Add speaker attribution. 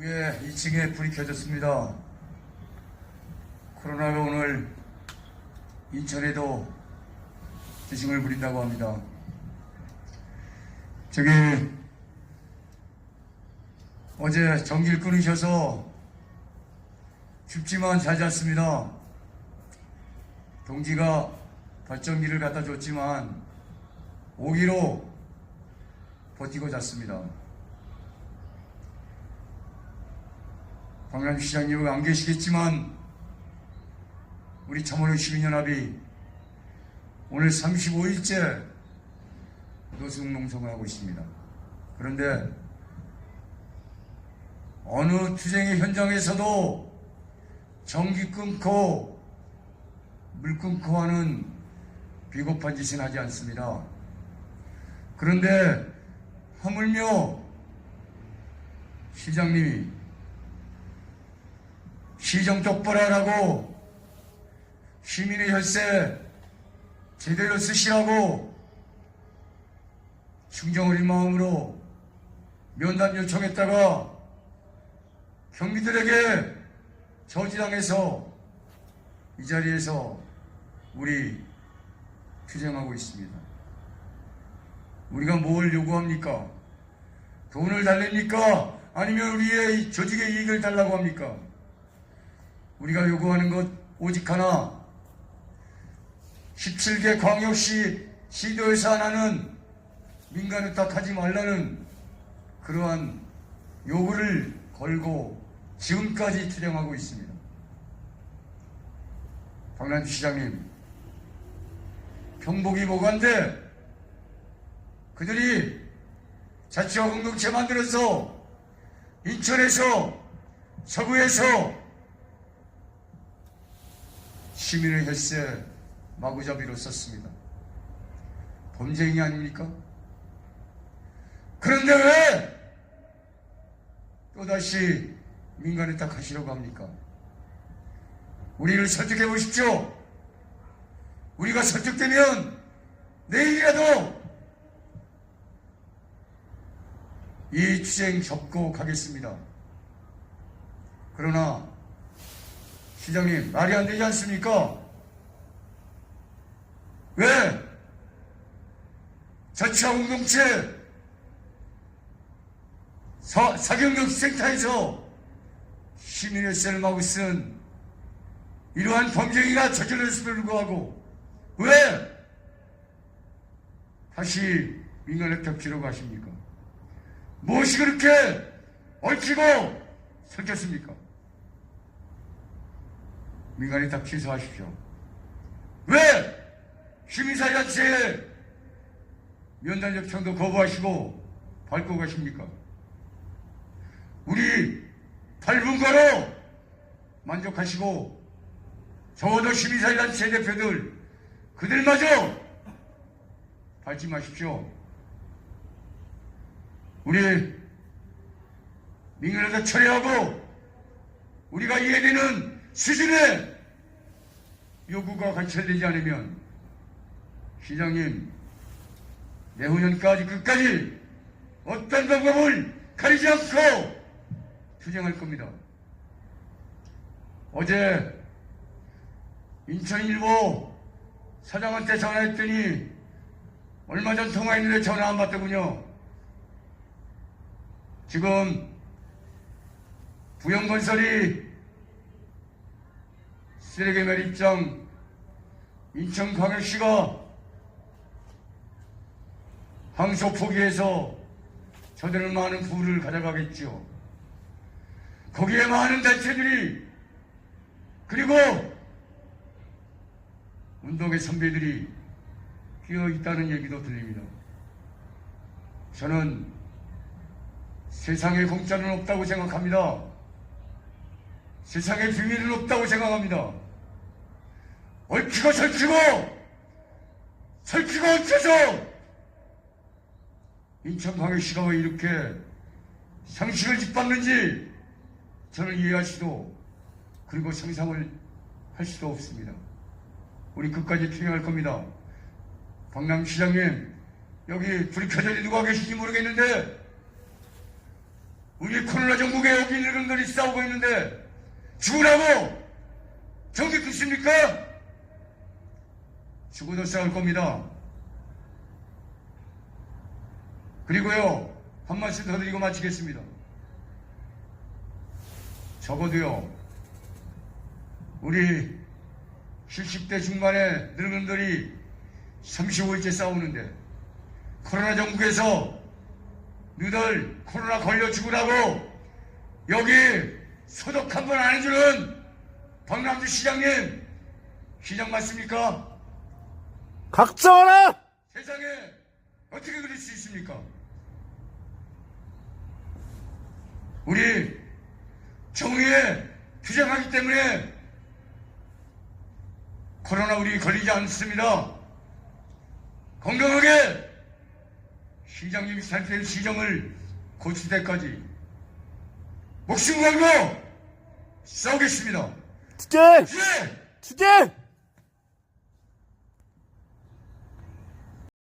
Speaker 1: 위에 2층에 불이 켜졌습니다. 코로나가 오늘 인천에도 지승을 부린다고 합니다. 저기 어제 전기를 끊으셔서 춥지만 잘 잤습니다. 동지가 발전기를 갖다 줬지만 오기로 버티고 잤습니다. 박남 시장님 안 계시겠지만 우리 참호령 시민연합이 오늘 35일째 노숙농성을 하고 있습니다. 그런데 어느 투쟁의 현장에서도 전기 끊고 물 끊고 하는 비겁한 짓은 하지 않습니다. 그런데 하물며 시장님이 시정 똑바로 하라고 시민의 혈세 제대로 쓰시라고 충정 어린 마음으로 면담 요청했다가 경비들에게 저지당해서 이 자리에서 우리 투쟁하고 있습니다. 우리가 뭘 요구합니까? 돈을 달랍니까? 아니면 우리의 이 조직의 이익을 달라고 합니까? 우리가 요구하는 것 오직 하나 17개 광역시 시도에서 하나는 민간 의탁하지 말라는 그러한 요구를 걸고 지금까지 투쟁하고 있습니다. 박남주 시장님, 경복이 뭐간데 그들이 자치와 공동체 만들어서 인천에서 서구에서 시민의 혈세 마구잡이로 썼습니다. 범죄행위 아닙니까? 그런데 왜 또다시 민간에 딱 하시려고 합니까? 우리를 설득해 보십시오. 우리가 설득되면 내일이라도 이 투쟁 접고 가겠습니다. 그러나 시장님 말이 안 되지 않습니까? 왜? 자치와 공동체 사, 사경력 센터에서 시민의 셀을 마구 쓴 이러한 범죄가 저질렀음에도 불구하고 왜 다시 민간의 격지로 가십니까? 무엇이 그렇게 얽히고 설켰습니까? 민간에 다 취소하십시오. 왜 시민사회단체에 면담 요청도 거부하시고 밟고 가십니까? 우리 8분가로 만족하시고 적어도 시민사회단체 대표들 그들마저 밟지 마십시오. 우리 민간에다 처리하고 우리가 이해되는 수준의 요구가 관철되지 않으면 시장님 내후년까지 끝까지 어떤 방법을 가리지 않고 투쟁할 겁니다. 어제 인천일보 사장한테 전화했더니 얼마 전 통화했는데 전화 안 받더군요. 지금 부영건설이 쓰레기 매립장 인천 광역시가 항소 포기해서 저들은 많은 부를 가져가겠죠. 거기에 많은 단체들이 그리고 운동의 선배들이 끼어 있다는 얘기도 들립니다. 저는 세상에 공짜는 없다고 생각합니다. 세상에 비밀은 없다고 생각합니다. 얽히고 설키고 설키고 얽혀서 인천광역시가 왜 이렇게 상식을 짓밟는지 저는 이해할 수도 그리고 상상을 할 수도 없습니다. 우리 끝까지 투쟁할 겁니다. 박남시장님 여기 불이 켜져 누가 계신지 모르겠는데 우리 코로나 정국에 여기 놈들이 싸우고 있는데 죽으라고 정기 끝입니까? 죽어도 싸울 겁니다. 그리고요, 한 말씀 더 드리고 마치겠습니다. 적어도요, 우리 70대 중반의 늙은들이 35일째 싸우는데, 코로나 정국에서 너들 코로나 걸려 죽으라고 여기 소독 한 번 안 해주는 박남주 시장님, 시장 맞습니까?
Speaker 2: 각자와라!
Speaker 1: 세상에 어떻게 그럴 수 있습니까? 우리 정의에 투쟁하기 때문에 코로나 우리 걸리지 않습니다. 건강하게 시장님이 살펴낸 시정을 고칠 때까지 목숨 걸고 싸우겠습니다.
Speaker 2: 투쟁!
Speaker 1: 예!
Speaker 2: 투쟁!